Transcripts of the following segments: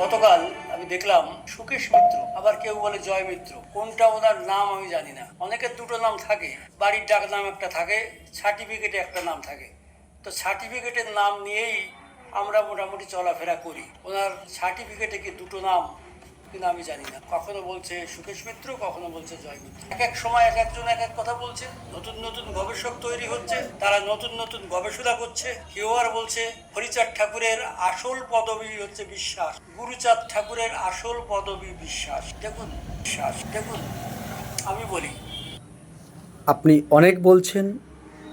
গতকাল আমি দেখলাম সুকেশ মিত্র, আবার কেউ বলে জয় মিত্র। কোনটা ওনার নাম আমি জানি না। অনেকের দুটো নাম থাকে। বাড়ির ডাক নাম একটা থাকে সার্টিফিকেটে একটা নাম থাকে। তো সার্টিফিকেটের নাম নিয়েই আমরা মোটামুটি চলাফেরা করি। ওনার সার্টিফিকেটে কি দুটো নাম কিন্তু আমি জানি না। কখনো বলছে সুকেশ মিত্র, কখনো বলছে জয় মিত্র। এক এক সময় এক একজন এক এক কথা বলছে। নতুন নতুন গবেষক তৈরি হচ্ছে, তারা নতুন নতুন গবেষণা করছে। কেউ আর বলছে, হরিচাঁদ ঠাকুরের আসল পদবী হচ্ছে বিশ্বাস। গুরুচাঁদ ঠাকুরের আসল পদবী বিশ্বাস। দেখুন বিশ্বাস, দেখুন, আমি বলি। আপনি অনেক বলছেন,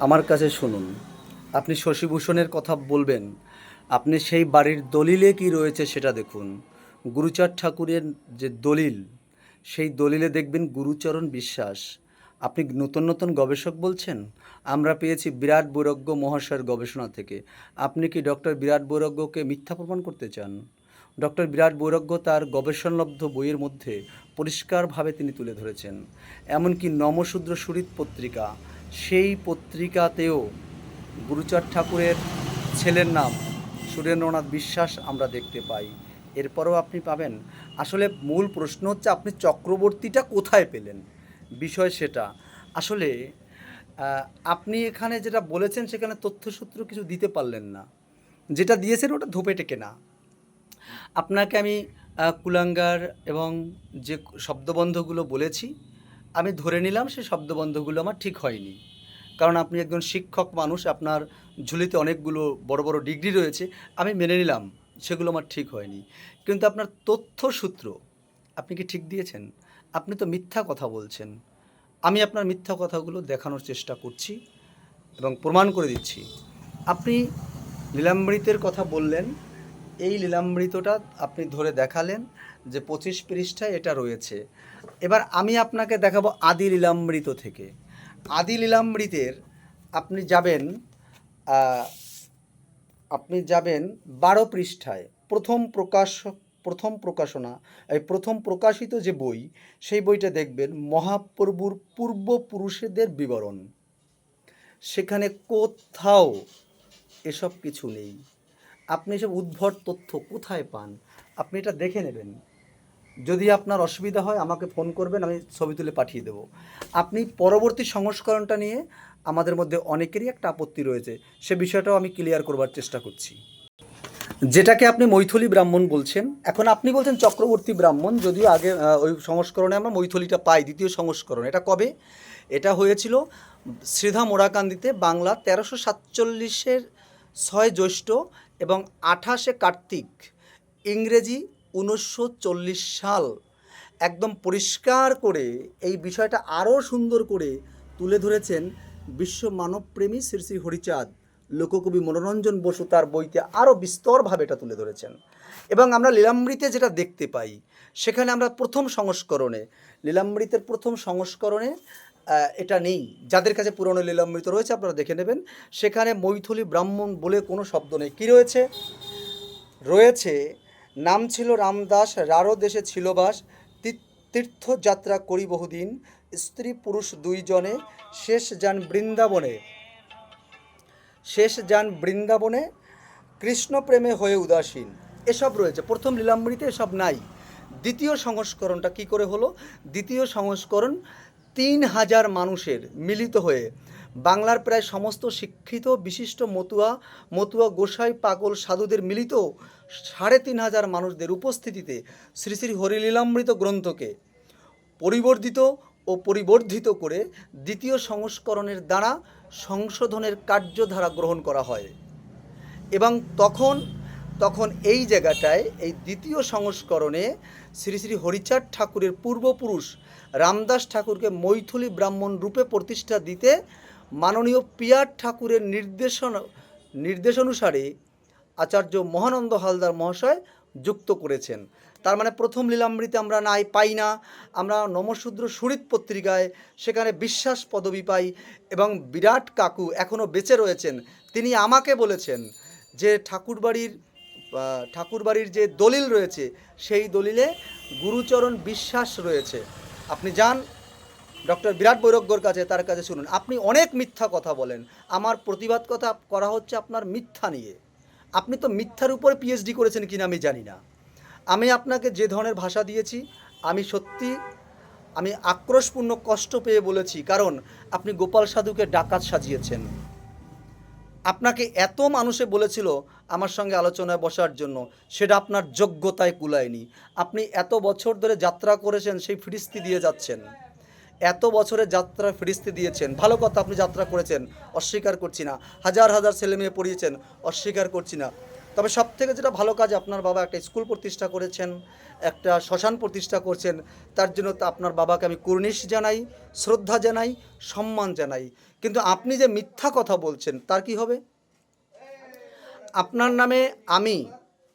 আমার কাছে শুনুন। আপনি শশীভূষণের কথা বলবেন, আপনি সেই বাড়ির দলিলে কি রয়েছে সেটা দেখুন। গুরুচাঁদ ঠাকুরের যে দলিল, সেই দলিলে দেখবেন গুরুচরণ বিশ্বাস। আপনি নতুন নতুন গবেষক বলছেন? আমরা পেয়েছি বিরাট বৈরাগ্য মহাশয়ের গবেষণা থেকে। আপনি কি ডক্টর বিরাট বৈরাগ্যকে মিথ্যা প্রমাণ করতে চান? ডক্টর বিরাট বৈরাগ্য তার গবেষণলব্ধ বইয়ের মধ্যে পরিষ্কারভাবে তিনি তুলে ধরেছেন। এমনকি নমশূদ্র সুরিত পত্রিকা, সেই পত্রিকাতেও গুরুচাঁদ ঠাকুরের ছেলের নাম সুরেন্দ্রনাথ বিশ্বাস আমরা দেখতে পাই। এরপরও আপনি পাবেন। আসলে মূল প্রশ্ন হচ্ছে, আপনি চক্রবর্তীটা কোথায় পেলেন? বিষয় সেটা। আসলে আপনি এখানে যেটা বলেছেন, সেখানে তথ্যসূত্র কিছু দিতে পারলেন না। যেটা দিয়েছেন, ওটা ধোপে টেকে না। আপনাকে আমি কুলাঙ্গার এবং যে শব্দবন্ধগুলো বলেছি, আমি ধরে নিলাম, সেই শব্দবন্ধগুলো আমার ঠিক হয়নি। কারণ আপনি একজন শিক্ষক মানুষ, আপনার ঝুলিতে অনেকগুলো বড় বড় ডিগ্রি রয়েছে, আমি মেনে নিলাম। সেগুলো আমার ঠিক হয়নি। কিন্তু আপনার তথ্যসূত্র আপনি কি ঠিক দিয়েছেন? আপনি তো মিথ্যা কথা বলছেন। আমি আপনার মিথ্যা কথাগুলো দেখানোর চেষ্টা করছি এবং প্রমাণ করে দিচ্ছি। আপনি লীলামৃতের কথা বললেন, এই লীলামৃতটা আপনি ধরে দেখালেন যে পঁচিশ পৃষ্ঠায় এটা রয়েছে। এবার আমি আপনাকে দেখাবো আদি লীলামৃত থেকে। আদি লীলামৃতের আপনি যাবেন আপনি যাবেন বারো পৃষ্ঠায়। প্রথম প্রকাশ, প্রথম প্রকাশনা, এই প্রথম প্রকাশিত যে বই, সেই বইটা দেখবেন মহাপ্রভুর পূর্বপুরুষেদের বিবরণ। সেখানে কোথাও এসব কিছু নেই। আপনি এসব উদ্ভট তথ্য কোথায় পান? আপনি এটা দেখে নেবেন। যদি আপনার অসুবিধা হয়, আমাকে ফোন করবেন, আমি ছবি তুলে পাঠিয়ে দেবো। আপনি পরবর্তী সংস্করণটা নিয়ে আমাদের মধ্যে অনেকেরই একটা আপত্তি রয়েছে। সে বিষয়টাও আমি ক্লিয়ার করবার চেষ্টা করছি। যেটাকে আপনি মৈথলি ব্রাহ্মণ বলছেন, এখন আপনি বলছেন চক্রবর্তী ব্রাহ্মণ, যদিও আগে ওই সংস্করণে আমরা মৈথলিটা পাই, দ্বিতীয় সংস্করণ। এটা কবে? এটা হয়েছিল শ্রীধা মোরাকান্দিতে বাংলা তেরোশো সাতচল্লিশের ছয় জ্যৈষ্ঠ এবং আঠাশে কার্তিক, ইংরেজি উনিশশো চল্লিশ সাল। একদম পরিষ্কার করে এই বিষয়টা আরও সুন্দর করে তুলে ধরেছেন বিশ্ব মানবপ্রেমী শ্রী শ্রী হরিচাঁদ লোককবি মনোরঞ্জন বসু তার বইতে আরও বিস্তরভাবে এটা তুলে ধরেছেন। এবং আমরা লীলামৃতে যেটা দেখতে পাই, সেখানে আমরা প্রথম সংস্করণে, লীলামৃতের প্রথম সংস্করণে এটা নেই। যাদের কাছে পুরনো লীলামৃত রয়েছে আপনারা দেখে নেবেন, সেখানে মৈথলি ব্রাহ্মণ বলে কোনো শব্দ নেই। কী রয়েছে? রয়েছে, নাম ছিল রামদাস, রারো দেশে ছিল বাস তীর্থযাত্রা করি বহুদিন, স্ত্রী পুরুষ দুইজনে, শেষ যান বৃন্দাবনে। শেষ যান বৃন্দাবনে কৃষ্ণ প্রেমে হয়ে উদাসীন। এসব রয়েছে। প্রথম লীলামৃতে এসব নাই। দ্বিতীয় সংস্করণটা কি করে হলো? দ্বিতীয় সংস্করণ তিন হাজার মানুষের মিলিত হয়ে বাংলার প্রায় সমস্ত শিক্ষিত বিশিষ্ট মতুয়া মতুয়া গোসাই পাগল সাধুদের মিলিত সাড়ে তিন হাজার মানুষদের উপস্থিতিতে শ্রী শ্রী হরিলীলামৃত গ্রন্থকে পরিবর্ধিত ও পরিবর্ধিত করে দ্বিতীয় সংস্করণের দ্বারা সংশোধনের কার্যধারা গ্রহণ করা হয়। এবং তখন তখন এই জায়গাটায়, এই দ্বিতীয় সংস্করণে শ্রী শ্রী হরিচাঁদ ঠাকুরের পূর্বপুরুষ রামদাস ঠাকুরকে মৈথুলি ব্রাহ্মণ রূপে প্রতিষ্ঠা দিতে মাননীয় পিয়ার ঠাকুরের নির্দেশন নির্দেশ অনুসারে আচার্য মহানন্দ হালদার মহাশয় যুক্ত করেছেন। তার মানে প্রথম লীলামৃতে আমরা নাই, পাই না। আমরা নমশূদ্র সুরিত পত্রিকায় সেখানে বিশ্বাস পদবি পাই এবং বিরাট কাকু এখনও বেঁচে রয়েছেন। তিনি আমাকে বলেছেন যে ঠাকুরবাড়ির ঠাকুরবাড়ির যে দলিল রয়েছে, সেই দলিলে গুরুচরণ বিশ্বাস রয়েছে। আপনি যান ডক্টর বিরাট বৈরাগ্যর কাছে, তার কাছে শুনুন। আপনি অনেক মিথ্যা কথা বলেন। আমার প্রতিবাদ কথা করা হচ্ছে আপনার মিথ্যা নিয়ে। আপনি তো মিথ্যার উপরে পিএইচডি করেছেন কিনা আমি জানি না। আমি আপনাকে যে ধরনের ভাষা দিয়েছি, আমি সত্যি, আমি আক্রোশপূর্ণ কষ্ট পেয়ে বলেছি। কারণ আপনি গোপাল সাধুকে ডাকাত সাজিয়েছেন। আপনাকে এত মানুষে বলেছিল আমার সঙ্গে আলোচনায় বসার জন্য, সেটা আপনার যোগ্যতায় কুলায়নি। আপনি এত বছর ধরে যাত্রা করেছেন, সেই ফিরিস্তি দিয়ে যাচ্ছেন। এত বছরের যাত্রা ফিরিস্তি দিয়েছেন। ভালো কথা, আপনি যাত্রা করেছেন, অস্বীকার করছি না। হাজার হাজার ছেলে মেয়ে পড়িয়েছেন, অস্বীকার করছি না। তবে সব থেকে যেটা ভালো কাজ, আপনার বাবা একটা স্কুল প্রতিষ্ঠা করেছেন, একটা শ্মশান প্রতিষ্ঠা করছেন, তার জন্য আপনার বাবাকে আমি কুর্নিশ জানাই, শ্রদ্ধা জানাই, সম্মান জানাই। কিন্তু আপনি যে মিথ্যা কথা বলছেন, তার কি হবে? আপনার নামে আমি,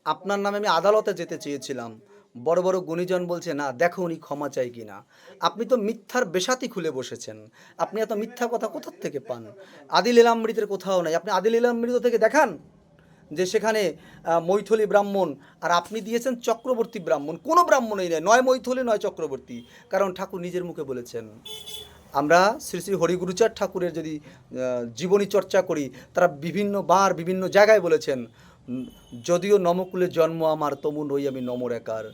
আপনার নামে আমি আদালতে যেতে চেয়েছিলাম। বড় বড় গুণীজন বলছে, না, দেখো উনি ক্ষমা চাই কি না আপনি তো মিথ্যার বেশাতি খুলে বসেছেন। আপনি এত মিথ্যা কথা কোথার থেকে পান? আদিল ইলামৃতের কোথাও নাই। আপনি আদিল ইলামৃত থেকে দেখান যে সেখানে মৈথলি ব্রাহ্মণ, আর আপনি দিয়েছেন চক্রবর্তী ব্রাহ্মণ। কোনো ব্রাহ্মণই নেই, নয় মৈথলি, নয় চক্রবর্তী। কারণ ঠাকুর নিজের মুখে বলেছেন, আমরা শ্রী শ্রী হরিগুরুচার ঠাকুরের যদি জীবনী চর্চা করি, তারা বিভিন্ন বার, বিভিন্ন জায়গায় বলেছেন যদিও নমকুলে জন্ম আমার, তমু নই আমি নমর একার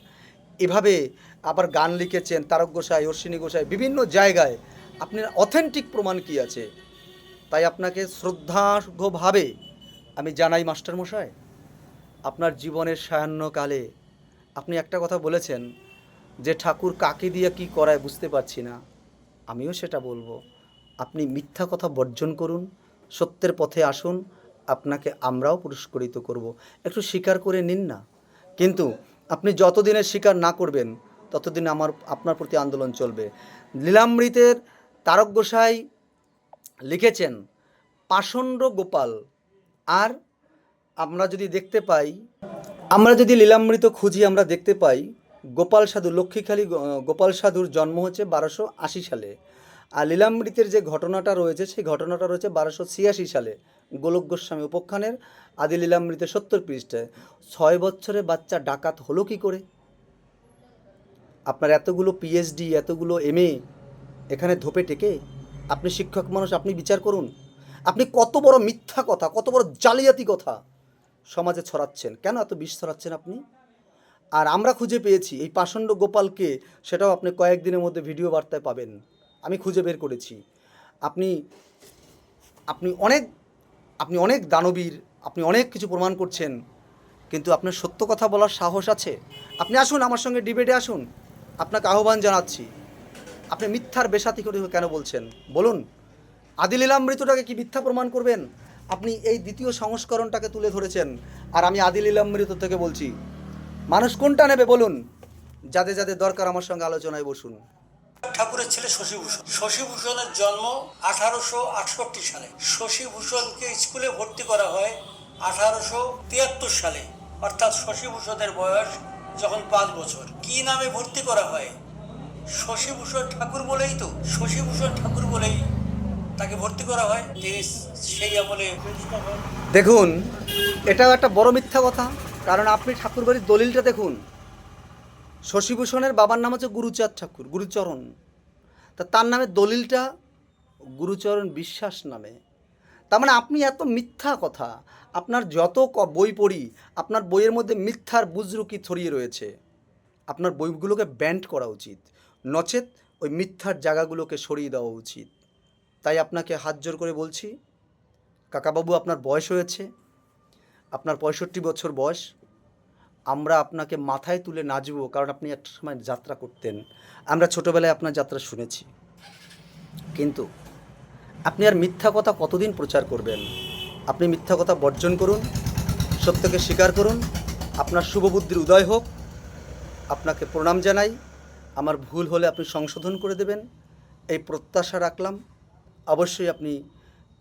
এভাবে আবার গান লিখেছেন তারক গোসাই, অশ্বিনী গোসাই, বিভিন্ন জায়গায়। আপনার অথেন্টিক প্রমাণ কি আছে? তাই আপনাকে শ্রদ্ধার্ঘভাবে আমি জানাই মাস্টারমশাই আপনার জীবনের সায়ান্নকালে আপনি একটা কথা বলেছেন যে ঠাকুর কাকে দিয়ে কি করায় বুঝতে পারছি না। আমিও সেটা বলব। আপনি মিথ্যা কথা বর্জন করুন, সত্যের পথে আসুন আপনাকে আমরাও পুরস্কৃত করব। একটু স্বীকার করে নিন না। কিন্তু আপনি যতদিনে স্বীকার না করবেন, ততদিন আমার, আপনার প্রতি আন্দোলন চলবে। লীলামৃতের তারক গোসাই লিখেছেন, পাষণ্ড গোপাল। আর আমরা যদি দেখতে পাই, আমরা যদি লীলামৃত খুঁজি, আমরা দেখতে পাই, গোপাল সাধু লক্ষ্মীখালী গোপাল সাধুর জন্ম হচ্ছে বারোশো আশি সালে। আর লীলামৃতের যে ঘটনাটা রয়েছে, সেই ঘটনাটা রয়েছে বারোশো ছিয়াশি সালে। গোলক গোস্বামী উপখ্যানের আদি লীলামৃতের সত্তর পৃষ্ঠায়, ছয় বছরে বাচ্চা ডাকাত হলো কি করে? আপনার এতগুলো পিএইচডি এতগুলো এমএ এখানে ধোপে টেকে? আপনি শিক্ষক মানুষ, আপনি বিচার করুন। আপনি কত বড় মিথ্যা কথা, কত বড় জালিয়াতি কথা সমাজে ছড়াচ্ছেন। কেন এত বিষ ছড়াচ্ছেন আপনি? আর আমরা খুঁজে পেয়েছি, এই পাষণ্ড গোপালকে, সেটাও আপনি কয়েকদিনের মধ্যে ভিডিও বার্তায় পাবেন। আমি খুঁজে বের করেছি। আপনি আপনি অনেক আপনি অনেক দানবীর, আপনি অনেক কিছু প্রমাণ করছেন, কিন্তু আপনার সত্য কথা বলার সাহস আছে? আপনি আসুন আমার সঙ্গে ডিবেটে আসুন, আপনাকে আহ্বান জানাচ্ছি। আপনি মিথ্যার বেসাতি করে কেন বলছেন? বলুন, আদিল ইলামৃতটাকে কি মিথ্যা প্রমাণ করবেন? আপনি এই দ্বিতীয় সংস্করণটাকে তুলে ধরেছেন, আর আমি আদিল ইলামৃত থেকে বলছি। মানুষ কোনটা নেবে বলুন? যাদের যাদের দরকার আমার সঙ্গে আলোচনায় বসুন। ঠাকুরের ছেলে শশীভূষণ। শশীভূষণের জন্ম আঠারোশো আটষট্টি সালে। শশীভূষণকে স্কুলে ভর্তি করা হয় আঠারোশো তিয়াত্তর সালে। অর্থাৎ শশীভূষণের বয়স যখন পাঁচ বছর। কি নামে ভর্তি করা হয়? শশীভূষণ ঠাকুর বলেই তো। শশীভূষণ ঠাকুর বলেই তাকে ভর্তি করা হয়। তিনি সেই আমলে দেখুন, এটাও একটা বড় মিথ্যা কথা। কারণ আপনি ঠাকুর বাড়ির দলিলটা দেখুন। শশীভূষণের বাবার নাম হচ্ছে গুরুচাঁদ ঠাকুর, গুরুচরণ। তা তার নামে দলিলটা গুরুচরণ বিশ্বাস নামে। তার মানে আপনি এত মিথ্যা কথা, আপনার যত বই পড়ি, আপনার বইয়ের মধ্যে মিথ্যার বুজরুকি ছড়িয়ে রয়েছে। আপনার বইগুলোকে ব্যান্ড করা উচিত, নচেত ওই মিথ্যার জায়গাগুলোকে সরিয়ে দেওয়া উচিত। তাই আপনাকে হাত জোর করে বলছি, কাকাবাবু আপনার বয়স হয়েছে, আপনার পঁয়ষট্টি বছর বয়স আমরা আপনাকে মাথায় তুলে নাচবো কারণ আপনি একটা সময় যাত্রা করতেন। আমরা ছোটোবেলায় আপনার যাত্রা শুনেছি। কিন্তু আপনি আর মিথ্যা কথা কতদিন প্রচার করবেন? আপনি মিথ্যা কথা বর্জন করুন, সত্যকে স্বীকার করুন, আপনার শুভবুদ্ধির উদয় হোক। আপনাকে প্রণাম জানাই। আমার ভুল হলে আপনি সংশোধন করে দেবেন। এই প্রত্যাশা রাখলাম। অবশ্যই আপনি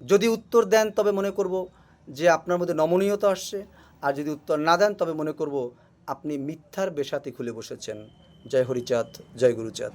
যদি উত্তর দেন, তবে মনে করব যে আপনার মধ্যে নমনীয়তা আসছে। আর যদি উত্তর না দেন, তবে মনে করব আপনি মিথ্যার বেশাতি খুলে বসেছেন। জয় হরিচাঁদ, জয় গুরুচাঁদ।